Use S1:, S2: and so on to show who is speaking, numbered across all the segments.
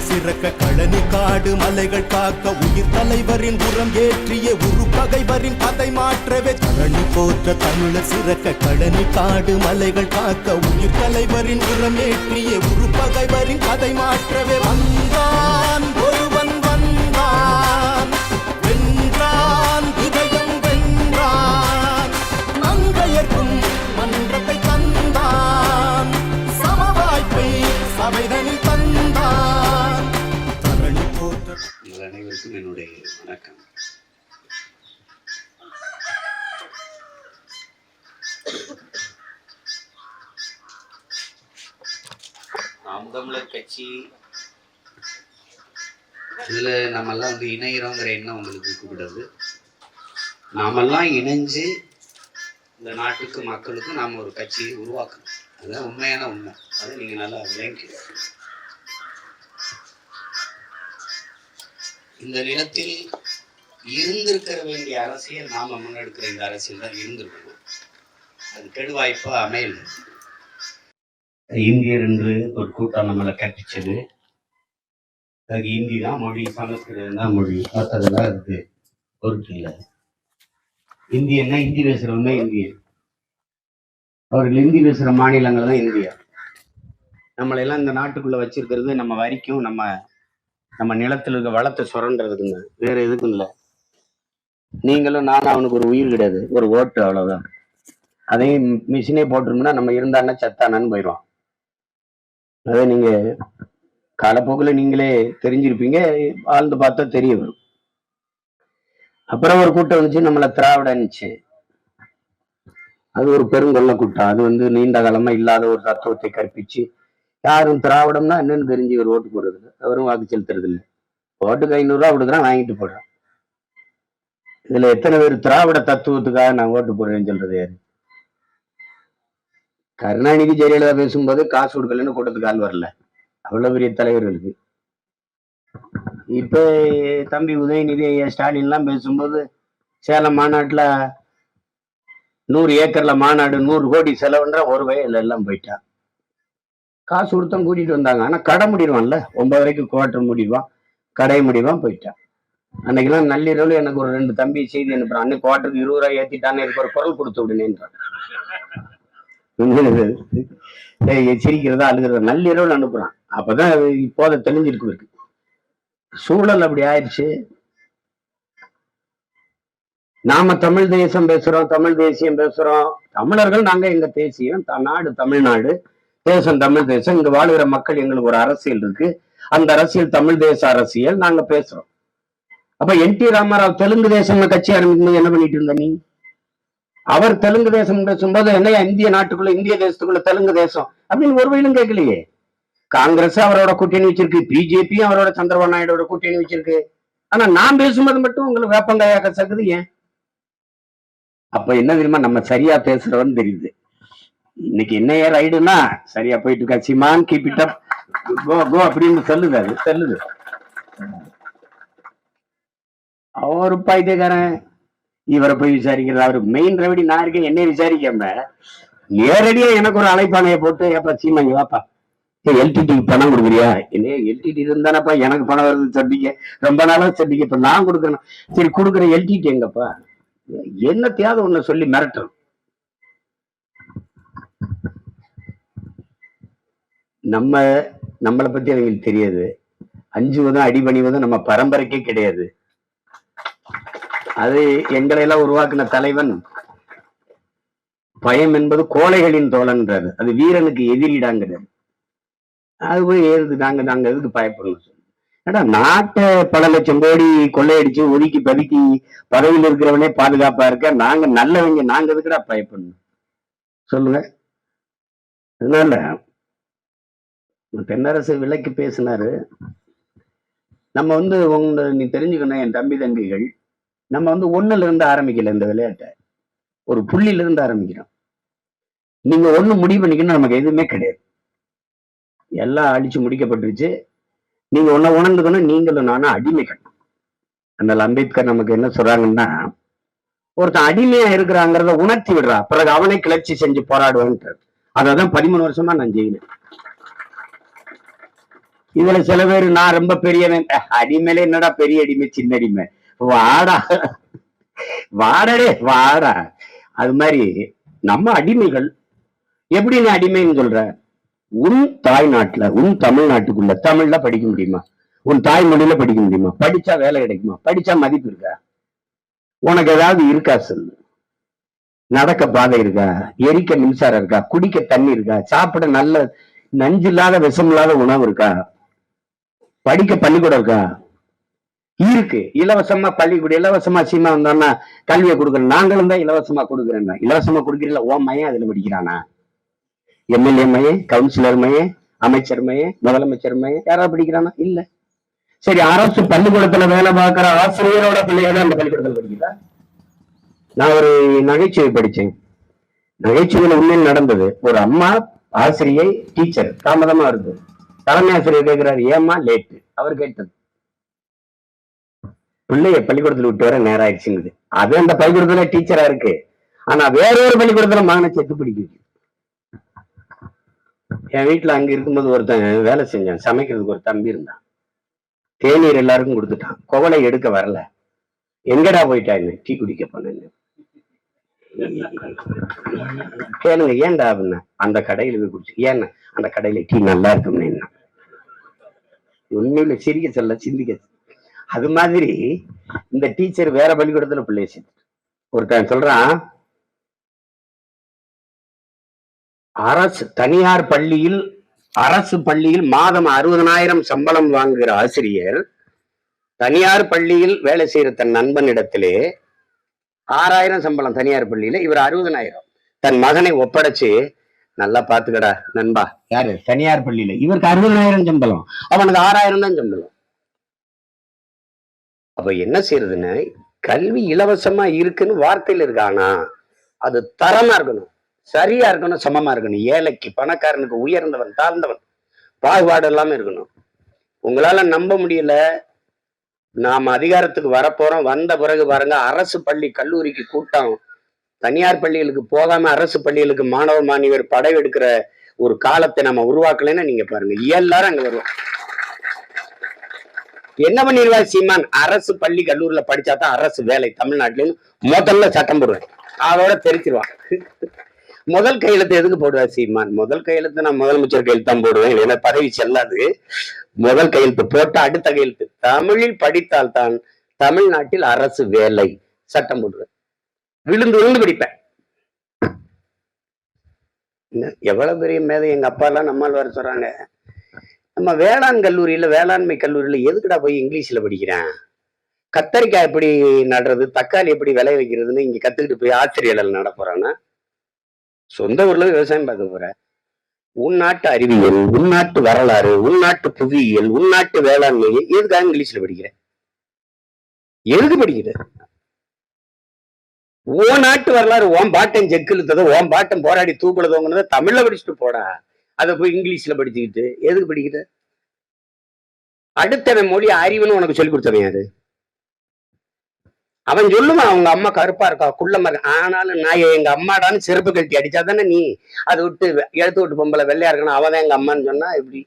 S1: சிறக்க கழனி காடு மலைகள் காக்க உயிர் தலைவரின் உரம் ஏற்றிய உரு பகைவரின் கதை மாற்றவே. கழனி போற்ற தமிழர் சிறக்க கழனி காடு மலைகள் காக்க உயிர் தலைவரின் உரம் ஏற்றிய உரு பகைவரின் கதை மாற்றவே. வந்தான்
S2: உங்கள் அனைவருக்கும் என்னுடைய வணக்கம். நாம் தமிழர் கட்சி இதுல நம்மெல்லாம் வந்து இணைகிறோங்கிற எண்ணம் உங்களுக்கு இருக்கக்கூடாது நாமெல்லாம் இணைஞ்சு இந்த நாட்டுக்கு மக்களுக்கும் நாம் ஒரு கட்சியை உருவாக்கணும். அதுதான் உண்மையான உண்மை. அதை நீங்க நல்லா விளங்கிக்கணும். இந்த நிலத்தில் இருந்திருக்கிற வேண்டிய அரசியல் நாம முன்னெடுக்கிற இந்த அரசியல் தான் இருந்திருக்கணும். அது கெடுவாய்ப்பா அமையல. இந்தியர் என்று ஒரு கூட்டம் நம்மளை கற்பிச்சது. அதுக்கு இந்தி தான் மொழி சமஸ்கிருதம் தான் மொழி. மற்றதெல்லாம் அதுக்கு பொருட்டு இல்லை. இந்தியன்னா இந்தி பேசுறவங்க தான் இந்தியன் அவர்கள் இந்தி பேசுற மாநிலங்கள் தான் இந்தியா. நம்மளை எல்லாம் இந்த நாட்டுக்குள்ள வச்சிருக்கிறது நம்ம வரிக்கும் நம்ம நம்ம நிலத்துல இருக்க வளத்தை சுரண்டுறதுக்குங்க. வேற எதுக்கும் இல்லை. நீங்களும் நானும் அவனுக்கு ஒரு உயிர் கிடையாது. ஒரு ஓட்டு அவ்வளவுதான். அதையும் மிஷினே போட்டிருந்தோம்னா நம்ம இருந்தான்னா சத்தானான்னு போயிடுவான் அதே நீங்க காலப்போக்கில் நீங்களே தெரிஞ்சிருப்பீங்க. ஆழ்ந்து பார்த்தா தெரிய வரும். அப்புறம் ஒரு கூட்டம் வந்துச்சு. நம்மளை திராவிடன்னுச்சு. அது ஒரு பெருங்கொள்ள கூட்டம். அது வந்து நீண்ட காலமா இல்லாத ஒரு தத்துவத்தை கற்பிச்சு யாரும் திராவிடம்னா என்னன்னு தெரிஞ்சு இவர் ஓட்டு போடுறது அவரும் வாக்கு செலுத்துறது இல்லை. ஓட்டுக்கு ஐநூறுரூவா கொடுக்குறான் வாங்கிட்டு போடுறான். இதுல எத்தனை பேர் திராவிட தத்துவத்துக்காக நான் ஓட்டு போடுறேன்னு சொல்றது யாரு? கருணாநிதி ஜெயலலிதா பேசும்போது காசு கொடுக்கலன்னு கூட்டத்துக்கு ஆள் வரல. அவ்வளவு பெரிய தலைவர்களுக்கு. இப்ப தம்பி உதயநிதி ஸ்டாலின் ஸ்டாலின்லாம் பேசும்போது சேலம் மாநாட்டுல நூறு ஏக்கர்ல மாநாடு நூறு கோடி செலவுன்ற ஒரு வயல் எல்லாம் போயிட்டா. காசு கொடுத்தோம் கூட்டிட்டு வந்தாங்க. ஆனா கடை முடிடுவான்ல. ஒன்பது வரைக்கும் குவார்டர் முடிவான் கடை முடிவான் போயிட்டான். அன்னைக்கெல்லாம் நள்ளிரவுல எனக்கு ஒரு ரெண்டு தம்பி செய்தி அனுப்புறான். அன்னைக்கு குவார்டருக்கு இருபது ரூபாய் ஏத்திட்டான்னு எனக்கு ஒரு குரல் கொடுத்து விடுனேன்றான். ஏய், சிரிக்கிறதா அழுகிறதா? நள்ளிரவுல அனுப்புறான். அப்பதான் அது இப்போத தெளிஞ்சிருக்கு இருக்கு சூழல் அப்படி ஆயிடுச்சு. நாம தமிழ் தேசம் பேசுறோம் தமிழ் தேசியம் பேசுறோம். தமிழர்கள் நாங்க எங்க தேசியம்? நாடு தமிழ்நாடு. தேசம் தமிழ் தேசம். இங்க வாழுகிற மக்கள் எங்களுக்கு ஒரு அரசியல் இருக்கு. அந்த அரசியல் தமிழ் தேச அரசியல் நாங்க பேசுறோம். அப்ப என் டி ராமராவ் தெலுங்கு தேசம் கட்சி ஆரம்பிக்கும் என்ன பண்ணிட்டு இருந்த நீ? அவர் தெலுங்கு தேசம் பேசும்போது என்னையா இந்திய நாட்டுக்குள்ள இந்திய தேசத்துக்குள்ள தெலுங்கு தேசம்? அப்படின்னு ஒரு வயலும் கேட்கலையே. காங்கிரஸ் அவரோட கூட்டணி வச்சிருக்கு. பிஜேபியும் அவரோட சந்திரபாபு நாயுடோட கூட்டணி வச்சிருக்கு. ஆனா நான் பேசும்போது மட்டும் உங்களுக்கு வேப்பங்காயா கசக்குது ஏன் அப்ப என்ன தெரியுமா? நம்ம சரியா பேசுறோம்னு தெரியுது. இன்னைக்கு என்ன ஏன் ரைடுனா சரியா போயிட்டு இருக்கா? சிமான் கீப் இட் அப் கோ கோ அப்படின்னு சொல்லுது அது சொல்லுது. அவரு ஒரு பைத்தியக்காரன் இவரை போய் விசாரிக்கிறது. அவரு மெயின் ரெவடி நான் இருக்கேன் என்ன விசாரிக்காம நேரடியா எனக்கு ஒரு அழைப்பானையை போட்டு ஏப்பா சீமாங்க வாப்பா. எல்டிடிக்கு பணம் கொடுக்குறியா? என்ன எல்டிடி இருந்தானப்பா எனக்கு பணம் வருது சொன்னீங்க ரொம்ப நாளா சொன்னீங்க இப்ப நான் கொடுக்குறேன் சரி கொடுக்குற எல்டிடி எங்கப்பா? என்ன தேவை ஒண்ணு சொல்லி மிரட்டுறோம் நம்ம நம்மளை பத்தி அவங்களுக்கு தெரியாது. அஞ்சுவதும் அடிபணிவதும் நம்ம பரம்பரைக்கே கிடையாது. அது எங்களை எல்லாம் உருவாக்குன தலைவன் பயம் என்பது கோழைகளின் தோழன்றாரு அது வீரனுக்கு எதிரிடாங்கிறாரு அது போய் ஏறுது நாங்க நாங்க எதுக்கு பயப்படணும் ஏடா நாட்டை பல லட்சம் கோடி கொள்ளையடிச்சு ஒதுக்கி பதுக்கி பதவியில் இருக்கிறவனே பாதுகாப்பா இருக்க நாங்க நல்லவங்க நாங்க எதுக்குடா பயப்படணும்? சொல்லுங்க. அதனால தென்னரசு விலைக்கு பேசினாரு. நம்ம வந்து உங்களை நீ தெரிஞ்சுக்கணும் என் தம்பி தங்கைகள். நம்ம வந்து ஒண்ணுல இருந்து ஆரம்பிக்கல இந்த விளையாட்டை. ஒரு புள்ளில இருந்து ஆரம்பிக்கிறோம். நீங்க ஒண்ணு முடிவு பண்ணிக்கணும் நமக்கு எதுவுமே கிடையாது. எல்லாம் அடிச்சு முடிக்கப்பட்டுருச்சு. நீங்க ஒன்ன உணர்ந்துக்கணும் நீங்களும் நானும் அடிமைகள் அதனால அம்பேத்கர் நமக்கு என்ன சொல்றாங்கன்னா ஒருத்தன் அடிமையா இருக்கிறாங்கிறத உணர்த்தி விடுறா. பிறகு அவனை கிளர்ச்சி செஞ்சு போராடுவான்ட்டு அததான் பதிமூணு வருஷமா நான் செய்யணும் இதுல சில பேர் நான் ரொம்ப பெரியவன். அடிமையில என்னடா பெரிய அடிமை சின்ன அடிமை? வாடா. வாடடே வாடா. அது மாதிரி நம்ம அடிமைகள் எப்படி நீ அடிமைன்னு சொல்ற? உன் தாய் நாட்டுல உன் தமிழ்நாட்டுக்குள்ள தமிழ்ல படிக்க முடியுமா? உன் தாய்மொழியில படிக்க முடியுமா? படிச்சா வேலை கிடைக்குமா? படிச்சா மதிப்பு இருக்கா? உனக்கு ஏதாவது இருக்கா சொல்லு. நடக்க பாதை இருக்கா? எரிக்க மின்சாரம் இருக்கா? குடிக்க தண்ணி இருக்கா? சாப்பிட நல்ல நஞ்சு இல்லாத விஷம் இல்லாத உணவு இருக்கா? படிக்க பள்ளிக்கூடம் இருக்கா? இருக்கு. இலவசமா பள்ளிக்கூடம் இலவசமா சீமா வந்தோம்னா கல்வியை கொடுக்குறோம் நாங்களும் தான் இலவசமா கொடுக்குறேன் இலவசமா கொடுக்குறீங்களா? ஓ மையன் அதுல படிக்கிறானா? எம்எல்ஏ மையன் கவுன்சிலர் மையம் அமைச்சர் மையன் முதலமைச்சர் மையம் யாராவது படிக்கிறானா? இல்ல. சரி அரசு பள்ளிக்கூடத்துல வேலை பார்க்கிற ஆசிரியரோட பிள்ளையோட அந்த பள்ளிக்கூடத்துல படிக்கிறா நான் ஒரு நகைச்சுவை படிச்சேன். நகைச்சுவையில உண்மையில் நடந்தது. ஒரு அம்மா ஆசிரியை டீச்சர் தாமதமா இருந்தது தலைமை ஆசிரியர் கேட்கிறாரு ஏம்மா லேட்டு அவர் கேட்டது. பிள்ளைய பள்ளிக்கூடத்துல விட்டு வர நேரம் ஆயிடுச்சுங்குது. அது அந்த பள்ளிக்கூடத்துல டீச்சரா இருக்கு. ஆனா வேற ஒரு பள்ளிக்கூடத்துல மகனை செத்து பிடிக்குது. என் வீட்டுல அங்க இருக்கும்போது ஒருத்தன் வேலை செஞ்சான். சமைக்கிறதுக்கு ஒரு தம்பி இருந்தான். தேநீர் எல்லாருக்கும் கொடுத்துட்டான். குவளை எடுக்க வரல. எங்கடா போயிட்டான்னு டீ குடிக்க போனேன்னு. கேளுங்க ஏன்டா அப்படின்னா அந்த கடையில போய் குடிச்சு ஏன்னா அந்த கடையில டீ நல்லா இருக்கும்னு என்ன? உண்மையில சிரிக்க சொல்ல சிந்திக்க அது மாதிரி இந்த டீச்சர் வேற பள்ளிக்கூடத்துல பிள்ளைய சேர்த்து ஒருத்தன் சொல்றான் அரசு தனியார் பள்ளியில் அரசு பள்ளியில் மாதம் அறுபதனாயிரம் சம்பளம் வாங்குகிற ஆசிரியர் தனியார் பள்ளியில் வேலை செய்யற தன் நண்பனிடத்திலே ஆறாயிரம் சம்பளம் தனியார் பள்ளியில இவர் அறுபதனாயிரம். தன் மகனை ஒப்படைச்சு நல்லா பாத்துக்கடா நண்பா. யாரு? தனியார் பள்ளியில. இவருக்கு அறுபதனாயிரம் சம்பளம். அவனுக்கு ஆறாயிரம் தான் சம்பளம். அப்ப என்ன செய்யறதுன்னு கல்வி இலவசமா இருக்குன்னு வார்த்தையில இருக்கானா? அது தரமா இருக்கணும். சரியா இருக்கணும் சமமா இருக்கணும். ஏழைக்கு பணக்காரனுக்கு உயர்ந்தவன் தாழ்ந்தவன் பாகுபாடு இல்லாம இருக்கணும். உங்களால நம்ப முடியல. நாம் அதிகாரத்துக்கு வரப்போறோம். வந்த பிறகு பாருங்க அரசு பள்ளி கல்லூரிக்கு கூட்டம். தனியார் பள்ளிகளுக்கு போகாம அரசு பள்ளிகளுக்கு மாணவ மாணவியர் படையெடுக்கிற ஒரு காலத்தை நம்ம உருவாக்கலைன்னா நீங்க பாருங்க. எல்லாரும் அங்க வருவோம். என்ன பண்ணிடுவா சீமான்? அரசு பள்ளி கல்லூரியில படிச்சா தான் அரசு வேலை. தமிழ்நாட்டுல முதல்ல சட்டம் போடுவேன். அதோட தெரிச்சிருவான் முதல் கையெழுத்து எதுக்கு போடுவா சீமான்? முதல் கையெழுத்து நான் முதலமைச்சர் கையெழுத்து தான் போடுவேன். இல்லைன்னா பதவி செல்லாது. முதல் கையெழுத்து போட்ட அடுத்த கையெழுத்து தமிழில் படித்தால் தான் தமிழ்நாட்டில் அரசு வேலை. சட்டம் போடுவேன். விழுந்து விழுந்து படிப்பேன். எவ்வளவு பெரிய மேதை எங்க அப்பா எல்லாம் நம்மால் வர சொல்றாங்க? நம்ம வேளாண் கல்லூரியில வேளாண்மை கல்லூரியில எதுக்குடா போய் இங்கிலீஷ்ல படிக்கிறேன்? கத்தரிக்காய் எப்படி நடுறது தக்காளி எப்படி விளைய வைக்கிறதுன்னு இங்க கத்துக்கிட்டு போய் ஆச்சரியல் நட சொந்த ஊர்ல விவசாயம் பார்க்க போற. உள்நாட்டு அறிவியல் உள்நாட்டு வரலாறு உள்நாட்டு புவியியல் உள்நாட்டு வேளாண்மை எதுக்காக இங்கிலீஷ்ல படிக்கிற? எதுக்கு படிக்கிற? ஓ நாட்டு வரலாறு ஓம் பாட்டம் செக்கிழுத்ததோ ஓம் பாட்டம் போராடி தூக்குலதோங்கிறத தமிழ்ல படிச்சுட்டு போடா. அதை போய் இங்கிலீஷ்ல படிச்சுக்கிட்டு எதுக்கு படிக்கிற? அடுத்தவன் மொழி அறிவுன்னு உனக்கு சொல்லி கொடுத்தவன் யாரு? அவன் சொல்லுவான் அவங்க அம்மா கருப்பா இருக்கா குள்ளமா இருக்கா? ஆனாலும் நான் எங்க அம்மாடான்னு செருப்பு கழட்டி அடிச்சா தானே நீ? அதை விட்டு எடுத்து விட்டு பொம்பளை வெள்ளையா இருக்கணும் அவன் எங்க அம்மான்னு சொன்னா எப்படி?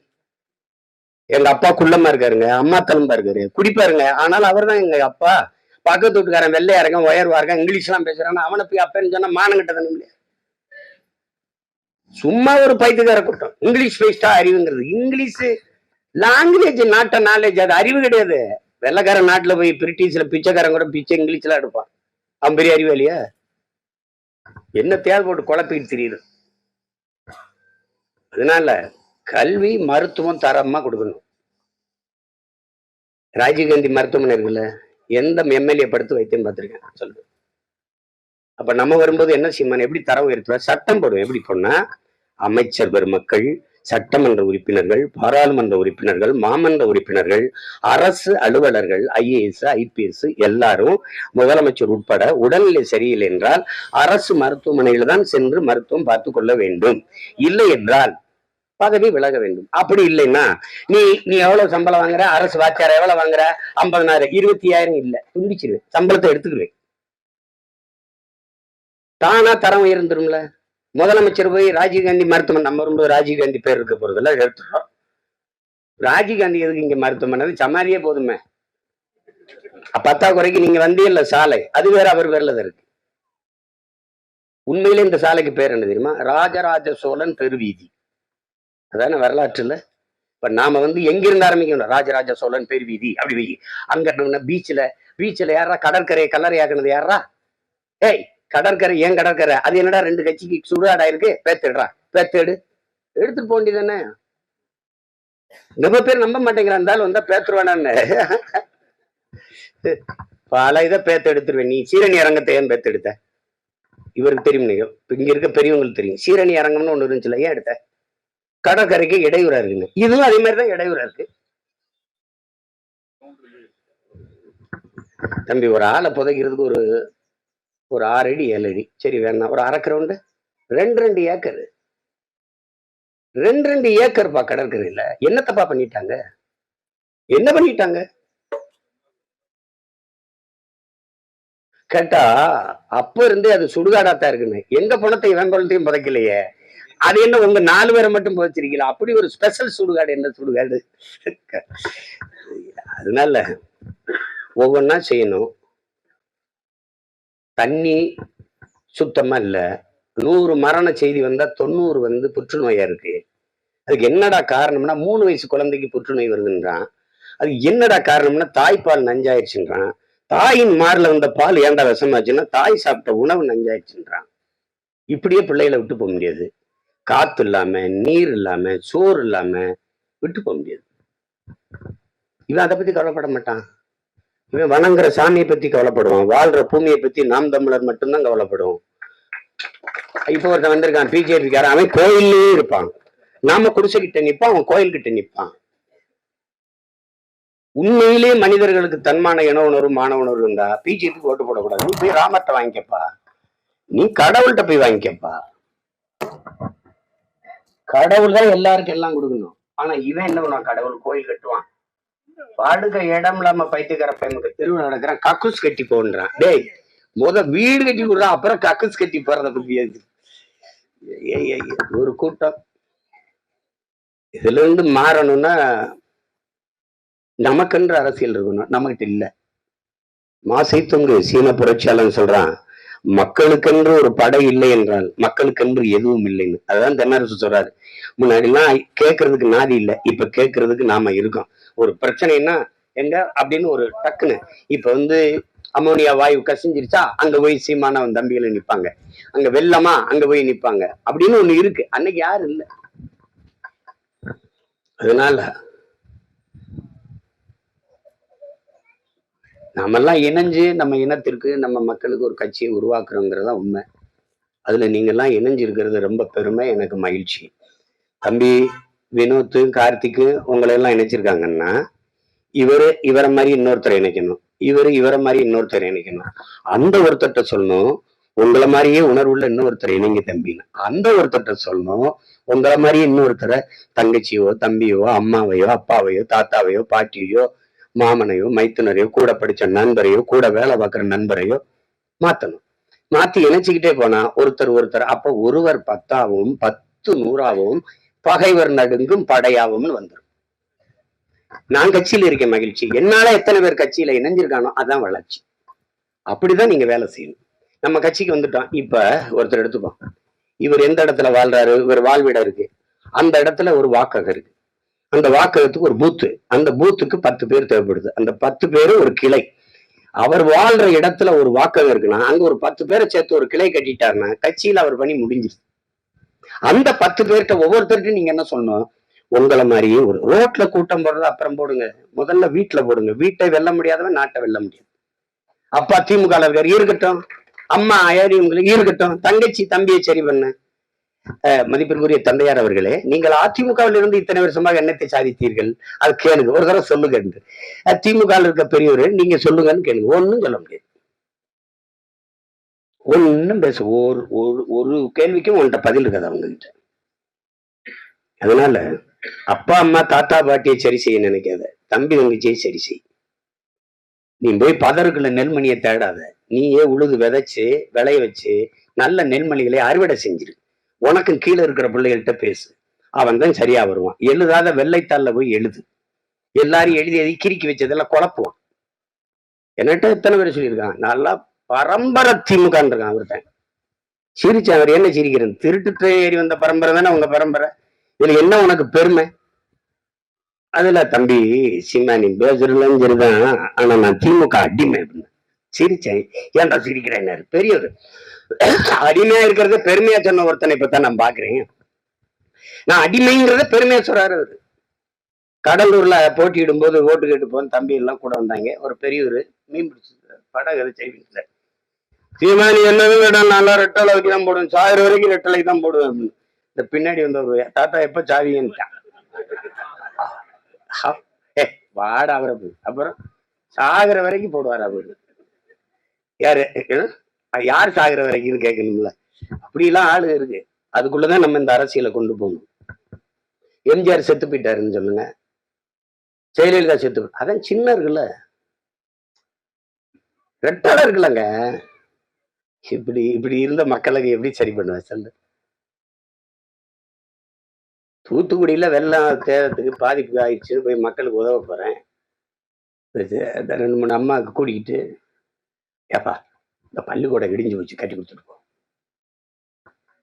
S2: எங்க அப்பா குள்ளமா இருக்காருங்க அம்மா தலம்பா இருக்காரு குடிப்பாருங்க ஆனாலும் அவர் தான் எங்க அப்பா. பக்கத்து வீட்டுக்காரன் வெள்ளையா இருக்கான் உயர்வா இருக்கான் இங்கிலீஷ் எல்லாம் பேசுறான் அவனை போய் அப்பன்னு சொன்னா மானங்கிட்ட இல்லையா சும்மா ஒரு பைத்துக்கார கூட்டம். இங்கிலீஷ் பேசிட்டா அறிவுங்கிறது. இங்கிலீஷ் லாங்குவேஜ் நாட்ட நாலேஜ் அது அறிவு கிடையாது. வெள்ளக்கார நாட்டுல போய் பிரிட்டிஷ்ல பிச்சைக்காரன் கூட பிச்சை இங்கிலீஷ்ல எடுப்பான். அவன் பெரிய அறிவாளியா என்ன தேவை போட்டு குழப்பிட்டு தெரியுது. அதனால கல்வி மருத்துவம் தரமா கொடுக்கணும். ராஜீவ்காந்தி மருத்துவமனை இருக்குல்ல? எந்த எம்எல்ஏ படுத்து வைத்தியம் பார்த்திருக்கேன் சொல்லு அப்ப நம்ம வரும்போது என்ன செய்யணும் எப்படி தரம் உயர்த்துவ? சட்டம் போடுவோம் எப்படி போனா அமைச்சர் பெருமக்கள் சட்டமன்ற உறுப்பினர்கள் பாராளுமன்ற உறுப்பினர்கள் மாமன்ற உறுப்பினர்கள் அரசு அலுவலர்கள் ஐஏஎஸ் ஐபிஎஸ் எல்லாரும் முதலமைச்சர் உட்பட உடல்நிலை சரியில்லை என்றால் அரசு மருத்துவமனையில் தான் சென்று மருத்துவம் பார்த்து கொள்ள வேண்டும். இல்லை என்றால் பதவி விலக வேண்டும். அப்படி இல்லைன்னா நீ நீ எவ்வளவு சம்பளம் வாங்குற? அரசு வாத்தியார் எவ்வளவு வாங்குற? ஐம்பதனாயிரம் இருபத்தி ஆயிரம் இல்ல. துண்டிச்சிருவேன். சம்பளத்தை எடுத்துக்கிடுவேன் தானா தரம் உயர்ந்துரும்ல. முதலமைச்சர் போய் ராஜீவ்காந்தி மருத்துவமனை நம்ம ரொம்ப ராஜீவ்காந்தி பேர் இருக்க போறதுல எடுத்துறோம். ராஜீவ்காந்தி எதுக்கு இங்க மருத்துவமனை சமாரியே போதுமே. பத்தாக்குறைக்கு நீங்க வந்தீங்கல்ல சாலை. அது வேற அவர் பேர்ல தான் இருக்கு. உண்மையிலே இந்த சாலைக்கு பேர் என்ன தெரியுமா? ராஜராஜ சோழன் பெருவீதி அதான வரலாற்றுல? இப்ப நாம வந்து எங்கிருந்து ஆரம்பிக்கணும்? ராஜராஜ சோழன் பெருவீதி அப்படி வை அங்க பீச்சில் பீச்சில் யாரா கடற்கரை கல்லறையாக்குனது யாரா ஏய் கடற்கரை ஏன் கடற்கரை? அது என்னடா ரெண்டு கட்சிக்கு சுடுகாடா இருக்கு? பேத்துடுறா. பேத்தேடு. எடுத்துட்டு போக வேண்டியதானே ரொம்ப பேர் நம்ப மாட்டேங்கிறான். இருந்தாலும் வந்தா பேத்துருவானான்னு. பல இதை பேத்து எடுத்துருவேன் நீ சீரணி அரங்கத்தை ஏன் பேத்து எடுத்த இவருக்கு தெரியும் நீங்க இங்க இருக்க பெரியவங்களுக்கு தெரியும். சீரணி அரங்கம்னு ஒண்ணு இருந்துச்சுல ஏன் எடுத்த? கடற்கரைக்கு இடையூறா இருக்குங்க. இதுவும் அதே மாதிரி தான் இடையூறா இருக்கு. தம்பி ஒரு ஆளை புதைக்கிறதுக்கு ஒரு ஒரு ஆறு அடி ஏழு அடி. சரி வேணாம் ஒரு அரை கிரவுண்டு ரெண்டு ரெண்டு ஏக்கர் ரெண்டு ரெண்டு ஏக்கர்ப்பா கடற்கரையில. என்னத்தப்பா பண்ணிட்டாங்க? என்ன பண்ணிட்டாங்க? கேட்டா அப்ப இருந்தே அது சுடுகாடாத்தான் இருக்குன்னு எங்க பணத்தை இவன் பணத்தையும் புதைக்கலையே. அது என்ன உங்க நாலு பேரை மட்டும் புதைச்சிருக்கீங்களா? அப்படி ஒரு ஸ்பெஷல் சுடுகாடு என்ன சுடுகாடு? அதனால ஒவ்வொன்றா செய்யணும். தண்ணி சுத்தமா இல்ல. நூறு மரண செய்தி வந்தா தொண்ணூறு வந்து புற்றுநோயா இருக்கு. அதுக்கு என்னடா காரணம்னா மூணு வயசு குழந்தைக்கு புற்றுநோய் வருதுன்றான். அது என்னடா காரணம்னா தாய்ப்பால் நஞ்சாயிருச்சுன்றான். தாயின் மாரில் வந்த பால் ஏன்டா விஷமாச்சுன்னா தாய் சாப்பிட்ட உணவு நஞ்சாயிருச்சுன்றான். இப்படியே பிள்ளைகளை விட்டு போக முடியாது. காத்து இல்லாம நீர் இல்லாம சோறு இல்லாம விட்டு போக முடியாது. இவன் அதை பத்தி கவலைப்பட மாட்டான். இவன் வணங்குற சாமியை பத்தி கவலைப்படுவான். வாழ்ற பூமியை பத்தி நாம் தமிழர் மட்டும்தான் கவலைப்படுவோம். இப்போ ஒருத்தன் வந்திருக்கான் பிஜேபிக்காரன் அவன் கோயிலே இருப்பான். நாம குடிசை கிட்ட நிற்பான் அவன் கோயில் கிட்ட நிப்பான். உண்மையிலே மனிதர்களுக்கு தன்மான இன உணர்வு மான உணர்வு இருந்தா பிஜேபி ஓட்டு போடக்கூடாது. நீ போய் ராமர்ட்ட வாங்கிக்கப்பா. நீ கடவுள்கிட்ட போய் வாங்கிக்கப்பா. கடவுள் தான் எல்லாருக்கும் எல்லாம் கொடுக்கணும். ஆனா இவன் என்ன பண்ணுவான்? கடவுள் கோயில் கட்டுவான். பாடுக்க இடம் இல்லாம பைத்தியக்கார பையனுக்கு திருவிழா நடக்கிறான் கக்குஸ் கட்டி போன்றான் டேய் முத வீடு கட்டி கொடுறா அப்புறம் கக்குஸ் கட்டி போறத பத்தி ஏய், ஒரு கூட்டம். இதுல இருந்து மாறணும்னா நமக்கென்று அரசியல் இருக்கணும். நம்மகிட்ட இல்ல. மாசை தொங்கு சீன புரட்சியாளன் சொல்றான் மக்களுக்கென்று ஒரு படை இல்லை என்றால் மக்களுக்கென்று எதுவும் இல்லைன்னு. அதுதான் தென்னரசு சொல்றாரு. முன்னாடிலாம் கேட்கறதுக்கு நாதி இல்லை. இப்ப கேட்கறதுக்கு நாம இருக்கோம். ஒரு பிரச்சனைன்னா எங்க? அப்படின்னு ஒரு டக்குன்னு. இப்ப வந்து அமோனியா வாயு கசிஞ்சிருச்சா? அங்க போய் சீமானவன் தம்பிகளை நிப்பாங்க. அங்க வெள்ளமா அங்க போய் நிப்பாங்க. அப்படின்னு ஒண்ணு இருக்கு. அன்னைக்கு யாரும் இல்ல. அதனால நாமெல்லாம் இணைஞ்சு நம்ம இனத்திற்கு நம்ம மக்களுக்கு ஒரு கட்சியை உருவாக்குறோங்கிறதா உண்மை. அதுல நீங்க எல்லாம் இணைஞ்சு ரொம்ப பெருமை எனக்கு மகிழ்ச்சி. தம்பி வினோத்து கார்த்திக்கு உங்களை எல்லாம் இணைச்சிருக்காங்கன்னா இவரு இவரை மாதிரி இன்னொருத்தரை இணைக்கணும். இவரு இவரை மாதிரி இன்னொருத்தரை இணைக்கணும். அந்த ஒருத்தர்ட்ட சொல்லணும் உங்களை மாதிரியே உணர்வுள்ள இன்னொருத்தரை இணைங்க தம்பின்னு அந்த ஒருத்தர்ட்ட சொல்லணும் உங்களை மாதிரியே இன்னொருத்தரை தங்கச்சியோ தம்பியோ அம்மாவையோ அப்பாவையோ தாத்தாவையோ பாட்டியோ மாமனையோ மைத்துனரையோ கூட படிச்ச நண்பரையோ கூட வேலை பார்க்குற நண்பரையோ மாத்தணும். மாத்தி இணைச்சுக்கிட்டே போனா ஒருத்தர் ஒருத்தர் அப்ப ஒருவர் பத்தாவும் பத்து நூறாவும் பகைவர் நடுங்கும் படையாவும்னு வந்துடும் நான் கட்சியில இருக்கேன் மகிழ்ச்சி. என்னால எத்தனை பேர் கட்சியில இணைஞ்சிருக்கானோ அதான் வளர்ச்சி. அப்படிதான் நீங்க வேலை செய்யணும். நம்ம கட்சிக்கு வந்துட்டோம். இப்ப ஒருத்தர் எடுத்துப்போம். இவர் எந்த இடத்துல வாழ்றாரு? இவர் வாழ்விடம் இருக்கு. அந்த இடத்துல ஒரு வாக்ககம் இருக்கு. அந்த வாக்ககத்துக்கு ஒரு பூத்து. அந்த பூத்துக்கு பத்து பேர் தேவைப்படுது. அந்த பத்து பேரு ஒரு கிளை. அவர் வாழ்ற இடத்துல ஒரு வாக்ககம் இருக்குன்னா அங்க ஒரு பத்து பேரை சேர்த்து ஒரு கிளை கட்டிட்டாருன்னா கட்சியில அவர் பணி முடிஞ்சிருச்சு அந்த பத்து பேர்கிட்ட ஒவ்வொருத்தருக்கும் நீங்க என்ன சொல்லணும்? உங்களை மாதிரியே ஒரு ரோட்ல கூட்டம் போடுறது அப்புறம் போடுங்க. முதல்ல வீட்டுல போடுங்க. வீட்டை வெல்ல முடியாதவன் நாட்டை வெல்ல முடியாது. அப்பா திமுக இருக்கட்டும். அம்மா ஏடிஎம்களுக்கு இருக்கட்டும். தங்கச்சி தம்பியை சரி பண்ண. மதிப்பிற்குரிய தந்தையார் அவர்களே நீங்கள் அதிமுகவில் இருந்து இத்தனை வருஷமாக என்னத்தை சாதித்தீர்கள்? அது கேளுங்க ஒரு தடவை சொல்லுங்க என்று. திமுக இருக்க பெரியவர் நீங்க சொல்லுங்கன்னு கேளுங்க ஒன்னும் சொல்ல முடியாது. ஒன்னும் பேச ஒரு ஒரு ஒரு கேள்விக்கும் உன்கிட்ட பதில் இருக்காது அவங்க கிட்ட அதனால அப்பா அம்மா தாத்தா பாட்டியை சரி செய்ய நினைக்காத தம்பி தங்கச்சியை சரி செய். நீ போய் பதறுக்குள்ள நெல்மணியை தேடாத. நீயே உழுது விதைச்சு விளைய வச்சு நல்ல நெல்மணிகளை அறுவடை செஞ்சிரு. உனக்கு கீழே இருக்கிற பிள்ளைகள்கிட்ட பேசு. அவன் தான் சரியா வருவான். எழுதாத வெள்ளைத்தாளில் போய் எழுது. எல்லாரும் எழுதி எழுதி கிறுக்கி வச்சதெல்லாம் குழப்புவான். என்னட்ட எத்தனை பேர் சொல்லியிருக்கான் நல்லா பரம்பரை திமுகன்னு இருக்கான் ஒருத்தன். சிரிச்சு அவர் என்ன சிரிக்கிறது திருட்டு ஏறி வந்த பரம்பரை தானே உங்க பரம்பரை? இதுல என்ன உனக்கு பெருமை? அதுல தம்பி சீமா நீ பேசுறதுலாம் சரிதான். ஆனா நான் திமுக அடிமை சிரிச்சேன். ஏன்டா சிரிக்கிறேன் பெரியவர். அடிமையா இருக்கிறத பெருமையா சொன்ன ஒருத்தனை இப்பதான் நான் பாக்குறேன் நான் அடிமைங்கிறத பெருமையா சொல்றாரு அவரு. கடலூர்ல போட்டியிடும் போது ஓட்டு கேட்டு போன தம்பி எல்லாம் கூட வந்தாங்க. ஒரு பெரியவர் மீன் பிடிச்சி படகு செய்வீங்க சீமானி என்னது வேண்டாம் நல்லா ரெட்டலைக்கு தான் போடுவேன். சாயிரம் வரைக்கும் ரெட்டலைக்கு தான் போடுவேன் அப்படின்னு. இந்த பின்னாடி வந்தவர் தாத்தா எப்ப சாவியன்ட்டான் வாட வாடா அவரை போய். அப்புறம் சாகிற வரைக்கும் போடுவார் அவரு. யாரு யார் சாகிற வரைக்கும் கேட்கணும்ல. அப்படிலாம் ஆளு இருக்கு. அதுக்குள்ளதான் நம்ம இந்த அரசியலை கொண்டு போகணும். எம்ஜிஆர் செத்து போயிட்டாருன்னு சொல்லுங்க. ஜெயலலிதா செத்து அதான் சின்ன இருக்குல்ல. ரெட்டால இருக்குல்லங்க. இப்படி இப்படி இருந்த மக்களுக்கு எப்படி சரி பண்ணுவ சொல்லு. தூத்துக்குடியில வெள்ளம் தேவத்துக்கு பாதிப்பு ஆயிடுச்சுன்னு போய் மக்களுக்கு உதவ போறேன். ரெண்டு மூணு அம்மாவுக்கு கூட்டிக்கிட்டு ஏப்பா இந்த பள்ளிக்கூடம் இடிஞ்சு வச்சு கட்டி கொடுத்துட்டு போ.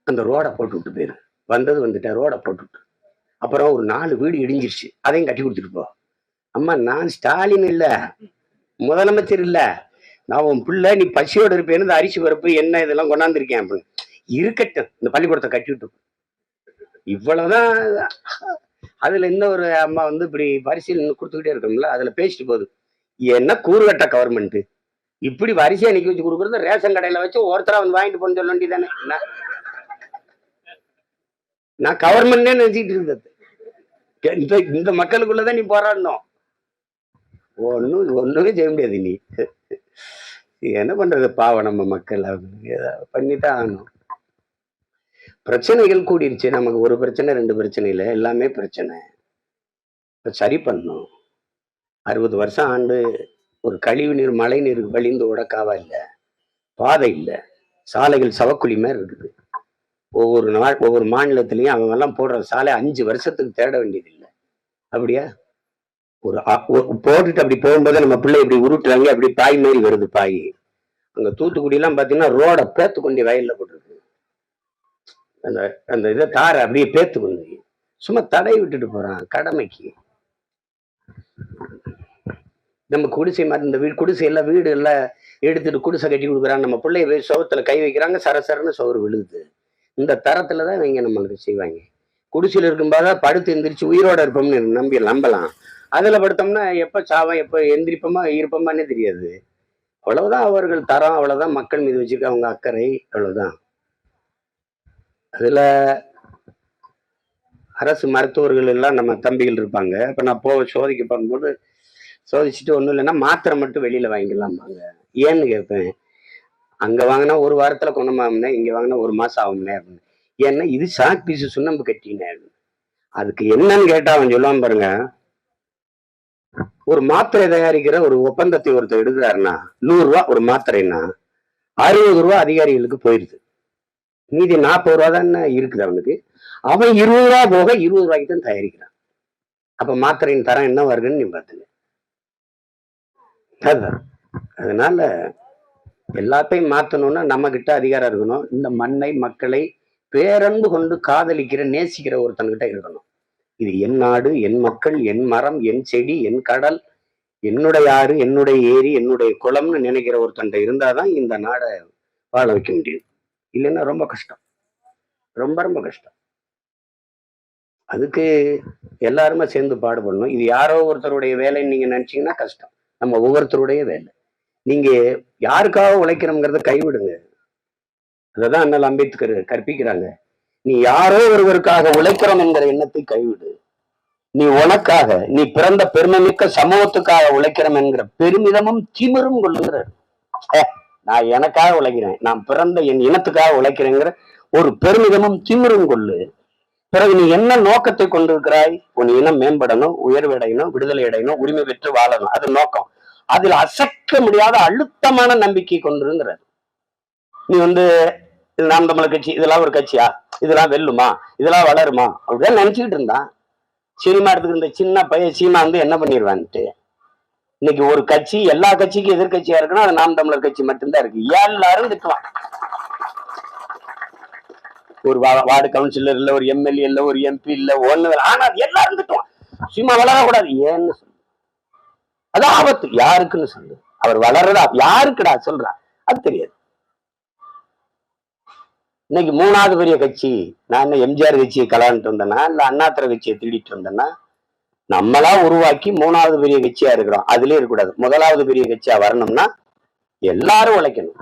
S2: அந்த ரோடை போட்டு விட்டு போயிரு. வந்தது வந்துட்டேன் ரோடை போட்டு விட்டு. அப்புறம் ஒரு நாலு வீடு இடிஞ்சிருச்சு அதையும் கட்டி கொடுத்துட்டு போ. அம்மா நான் ஸ்டாலின் இல்லை. முதலமைச்சர் இல்லை. நான் உன் பிள்ளை நீ பசியோட இருப்பேன்னு இந்த அரிசி பருப்பு என்ன இதெல்லாம் கொண்டாந்துருக்கேன் அப்படின்னு. இருக்கட்டும் இந்த பள்ளிக்கூடத்தை கட்டி விட்டு இவ்வளவுதான். அதுல இன்னொரு அம்மா வந்து இப்படி பரிசீலனை கொடுத்துக்கிட்டே இருக்கணும்ல அதுல பேசிட்டு போகுது. என்ன கூறுகட்ட கவர்மெண்ட் இப்படி வரிசையை நிக்க வச்சு கொடுக்குறது ரேஷன் கடையில வச்சு ஒருத்தர் வந்து வாங்கிட்டு போக சொல்ல வேண்டியதானே நான் நான் கவர்மெண்ட்னே நினைச்சிட்டு இருந்தது. இந்த இந்த மக்களுக்குள்ளதான் நீ போராடணும். ஒன்றும் ஒண்ணுமே செய்ய முடியாது நீ. என்ன பண்றது பாவம் நம்ம மக்கள் அவங்களுக்கு ஏதாவது பண்ணித்தான் ஆகணும். பிரச்சனைகள் கூடிருச்சு. நமக்கு ஒரு பிரச்சனை ரெண்டு பிரச்சனை இல்லை. எல்லாமே பிரச்சனை. சரி பண்ணணும். அறுபது வருஷம் ஆண்டு ஒரு கழிவு நீர் மழை நீர் வழிந்து உடக்காவா இல்லை பாதை இல்லை சாலைகள் சவக்குழி மாதிரி இருக்குது. ஒவ்வொரு நாள் ஒவ்வொரு மாநிலத்திலையும் அவங்க எல்லாம் போடுற சாலை அஞ்சு வருஷத்துக்கு தேட வேண்டியது இல்லை. அப்படியா? ஒரு போட்டுட்டு அப்படி போகும்போது நம்ம பிள்ளை இப்படி உருட்டுறாங்க அப்படி பாய் மாதிரி வருது பாய். அங்க தூத்துக்குடியெல்லாம் பாத்தீங்கன்னா ரோட பேத்து கொண்டு வயல்ல போட்டுருக்கு. அந்த அந்த இதை தாரை அப்படியே பேத்து கொண்டு சும்மா தடை விட்டுட்டு போறான் கடமைக்கு. நம்ம குடிசை மாதிரி இந்த வீடு குடிசை எல்லாம் வீடு எல்லாம் எடுத்துட்டு குடிசை கட்டி கொடுக்குறாங்க. நம்ம பிள்ளைய போய் சோகத்துல கை வைக்கிறாங்க சரசரன்னு சோறு விழுகுது. இந்த தரத்துல தான் இவங்க நம்மளுக்கு செய்வாங்க. குடிசையில் இருக்கும்போது படுத்து எந்திரிச்சு உயிரோட இருப்போம்னு நம்பி நம்பலாம். அதுல படுத்தோம்னா எப்போ சாவம் எப்போ எந்திரிப்போமா இருப்போமானே தெரியாது. அவ்வளவுதான் அவர்கள் தரம் அவ்வளவுதான் மக்கள் மீது வச்சிருக்க அவங்க அக்கறை அவ்வளவுதான். அதுல அரசு மருத்துவர்கள் எல்லாம் நம்ம தம்பிகள் இருப்பாங்க. இப்போ நான் போக சோதிக்க பார்க்கும்போது சோதிச்சுட்டு ஒண்ணும் இல்லைன்னா மாத்திரை மட்டும் வெளியில வாங்கிக்கலாம்பாங்க. ஏன்னு கேட்பேன் அங்க வாங்கினா ஒரு வாரத்துல குணமாகும்னே இங்க வாங்கினா ஒரு மாசம் ஆகும்னே அப்படின்னு. ஏன்னா இது சாக் பீஸு சுண்ணம்பு கட்டினே அதுக்கு என்னன்னு கேட்டா அவன் சொல்லுவான் பாருங்க. ஒரு மாத்திரை தயாரிக்கிற ஒரு ஒப்பந்தத்தை ஒருத்தர் எடுக்கிறாருன்னா நூறு ரூபா ஒரு மாத்திரைன்னா அறுபது ரூபா அதிகாரிகளுக்கு போயிருது. மீதி நாற்பது ரூபா தான் இருக்குது அவனுக்கு. அவன் இருபது ரூபா போக இருபது ரூபாய்க்கு தான் தயாரிக்கிறான். அப்ப மாத்திரையின் தரம் என்ன வருதுன்னு நீ பாத்துங்க அதுதான். அதனால எல்லாத்தையும் மாத்தணும்னா நம்ம கிட்ட அதிகாரம் இருக்கணும். இந்த மண்ணை மக்களை பேரன்பு கொண்டு காதலிக்கிற நேசிக்கிற ஒருத்தன்கிட்ட இருக்கணும். இது என் நாடு என் மக்கள் என் மரம் என் செடி என் கடல் என்னுடைய ஆறு என்னுடைய ஏரி என்னுடைய குளம்னு நினைக்கிற ஒருத்தன்ட்ட இருந்தாதான் இந்த நாடை வாழ வைக்க முடியும். இல்லைன்னா ரொம்ப கஷ்டம். ரொம்ப ரொம்ப கஷ்டம். அதுக்கு எல்லாருமே சேர்ந்து பாடுபடணும். இது யாரோ ஒருத்தருடைய வேலைன்னு நீங்க நினைச்சீங்கன்னா கஷ்டம். நம்ம ஒவ்வொருத்தருடைய வேலை. நீங்க யாருக்காக உழைக்கணுங்கிறத கைவிடுங்க. அததான் அண்ணல் அம்பேத்கர் கற்பிக்கிறாங்க. நீ யாரோ ஒருவருக்காக உழைக்கிறோம் என்கிற எண்ணத்தை கைவிடு. நீ உனக்காக நீ பிறந்த பெருமைமிக்க சமூகத்துக்காக உழைக்கிறோம் என்கிற பெருமிதமும் திமிரும் கொள்ளுகிற. நான் எனக்காக உழைக்கிறேன். நான் பிறந்த என் இனத்துக்காக உழைக்கிறேங்கிற ஒரு பெருமிதமும் திமிரும் கொள்ளு. பிறகு நீ என்ன நோக்கத்தை கொண்டிருக்கிறாய்? உன் இனம் மேம்படணும் உயர்வடையணும் விடுதலை அடையணும் உரிமை பெற்று வாழணும். அது நோக்கம். அதில் அசைக்க முடியாத அழுத்தமான நம்பிக்கை கொண்டிருங்கிறார் நீ வந்து இது நாம் தமிழர் கட்சி இதெல்லாம் ஒரு கட்சியா? இதெல்லாம் வெல்லுமா? இதெல்லாம் வளருமா? அப்படிதான் நினைச்சுக்கிட்டு இருந்தான் சினிமா எடுத்துக்கிட்டு இந்த சின்ன பையன் சீமா வந்து என்ன பண்ணிடுவான்ட்டு? இன்னைக்கு ஒரு கட்சி எல்லா கட்சிக்கும் எதிர்க்கட்சியா இருக்குன்னா அது நாம் தமிழர் கட்சி மட்டும்தான் இருக்கு. எல்லாரும் திட்டுவான். ஒரு வார்டு கவுன்சிலர் இல்ல ஒரு எம்எல்ஏ இல்ல ஒரு எம்பி இல்ல ஒண்ணு ஆனா அது எல்லாரும் திட்டுவான் சும்மா வளரக்கூடாது. ஏன்னு சொல்லு. அது ஆபத்து. யாருக்குன்னு சொல்லு. அவர் வளர்றதா? யாருக்குடா? சொல்றா. அது தெரியாது. இன்னைக்கு மூணாவது பெரிய கட்சி. நான் என்ன எம்ஜிஆர் கட்சியை கலான்ட்டு வந்தேனா இல்ல அண்ணாத்திர கட்சியை திருடிட்டு வந்தேன்னா நம்மளா உருவாக்கி மூணாவது பெரிய கட்சியா இருக்கிறோம். அதுலயே இருக்கக்கூடாது. முதலாவது பெரிய கட்சியா வரணும்னா எல்லாரும் உழைக்கணும்.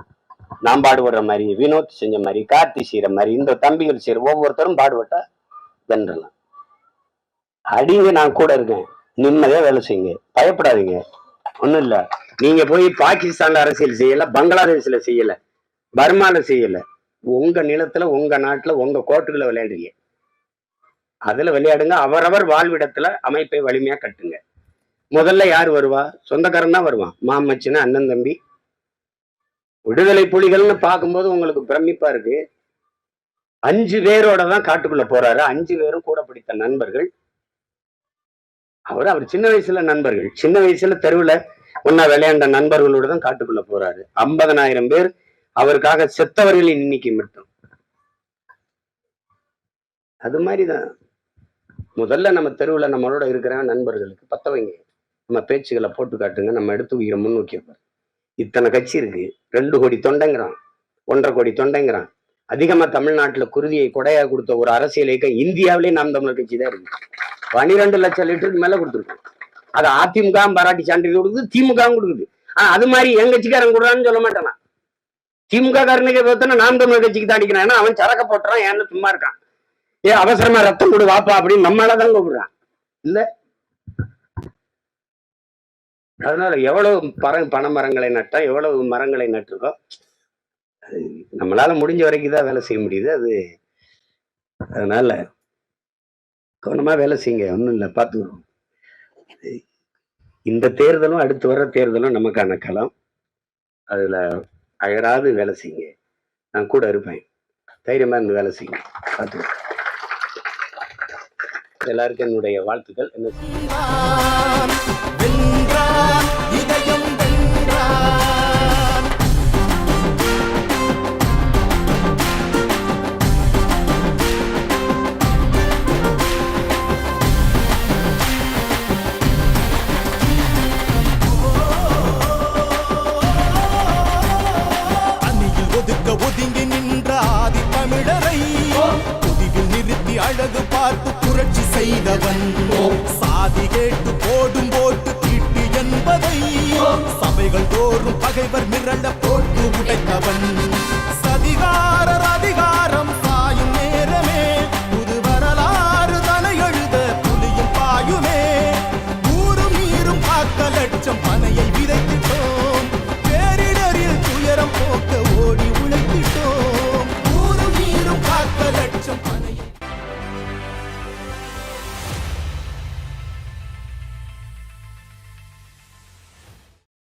S2: நான் பாடுபடுற மாதிரி வினோத் செஞ்ச மாதிரி கார்த்தி செய்யற மாதிரி இந்த தம்பிகள் செய்யற ஒவ்வொருத்தரும் பாடுபட்டா வென்றலாம். அடிங்க நான் கூட இருக்கேன். நிம்மதியா வேலை செய்யுங்க. பயப்படாதீங்க. ஒண்ணும் இல்ல. நீங்க போய் பாகிஸ்தான்ல அரசியல் செய்யல பங்களாதேஷ்ல செய்யல பர்மால செய்யல. உங்க நிலத்துல உங்க நாட்டுல உங்க கோர்ட்டுகளை விளையாடுறீங்க. அதுல விளையாடுங்க. அவரவர் வாழ்விடத்துல அமைப்பை வலிமையா கட்டுங்க. முதல்ல யார் வருவா? சொந்தக்காரன் தான் வருவான். மாமச்சின்னு அண்ணன் தம்பி விடுதலை புலிகள்னு பார்க்கும்போது உங்களுக்கு பிரமிப்பா இருக்கு. அஞ்சு பேரோட தான் காட்டுக்குள்ள போறாரு. அஞ்சு பேரும் கூட பிடித்த நண்பர்கள். அவர் அவர் சின்ன வயசுல நண்பர்கள். சின்ன வயசுல தெருவுல ஒன்னா விளையாண்ட நண்பர்களோட தான் காட்டுக்குள்ள போறாரு. ஐம்பதனாயிரம் பேர் அவருக்காக செத்தவர்களின் எண்ணிக்கை மட்டும். அது மாதிரிதான். முதல்ல நம்ம தெருவுல நம்மளோட இருக்கிற நண்பர்களுக்கு பத்தவங்க. நம்ம பேச்சுகளை போட்டு காட்டுங்க. நம்ம எடுத்து உயிரை முன் வைக்கிறோம் இத்தனை கட்சி இருக்கு. ரெண்டு கோடி தொண்டைங்கிறான். ஒன்றரை கோடி தொண்டைங்கிறான். அதிகமா தமிழ்நாட்டுல குருதியை கொடையா கொடுத்த ஒரு அரசியல் இயக்கம் இந்தியாவிலே நாம் தமிழர் கட்சி தான் இருக்கு. பனிரெண்டு லட்சம் லிட்டருக்கு மேல கொடுத்துருக்கோம். அது அதிமுக பாராட்டி சான்றிதழ் கொடுக்குது திமுக கொடுக்குது. ஆனா அது மாதிரி என் கட்சிக்காரன் கொடுறான்னு சொல்ல மாட்டானா? திமுக காரனுக்கு பார்த்தோன்னா நாம் தமிழர் கட்சிக்கு தான் அடிக்கிறான். ஏன்னா அவன் சரக்க போட்டுறான் ஏன்னு சும்மா இருக்கான். ஏ அவசரமா ரத்தம் கொடு வாப்பா அப்படின்னு நம்மளாதான் கூப்பிடுறான். இல்ல அதனால எவ்வளவு பர பனை மரங்களை நட்டா எவ்வளவு மரங்களை நட்டிருக்கோம் அது நம்மளால முடிஞ்ச வரைக்கும் தான் வேலை செய்ய முடியுது. அது அதனால கவனமா வேலை செய்யுங்க. ஒன்றும் இல்லை பார்த்துக்கிறோம் இந்த தேர்தலும் அடுத்து வர தேர்தலும் நமக்கான களம். அதில் அயராது வேலை செய்யுங்க. நான் கூட இருப்பேன். தைரியமாக இருந்து வேலை செய்யுங்க. பார்த்துக்கிறோம் எல்லாருக்கும் என்னுடைய வாழ்த்துக்கள். என்ன
S1: அழகு பார்த்து புரட்சி செய்தவன். சாதி கேட்டு போடும் போட்டு என்பதை சபைகள் தோறும் பகைவர் மிரண்ட போட்டு உடைத்தவன். சதிகாரர் அதிகார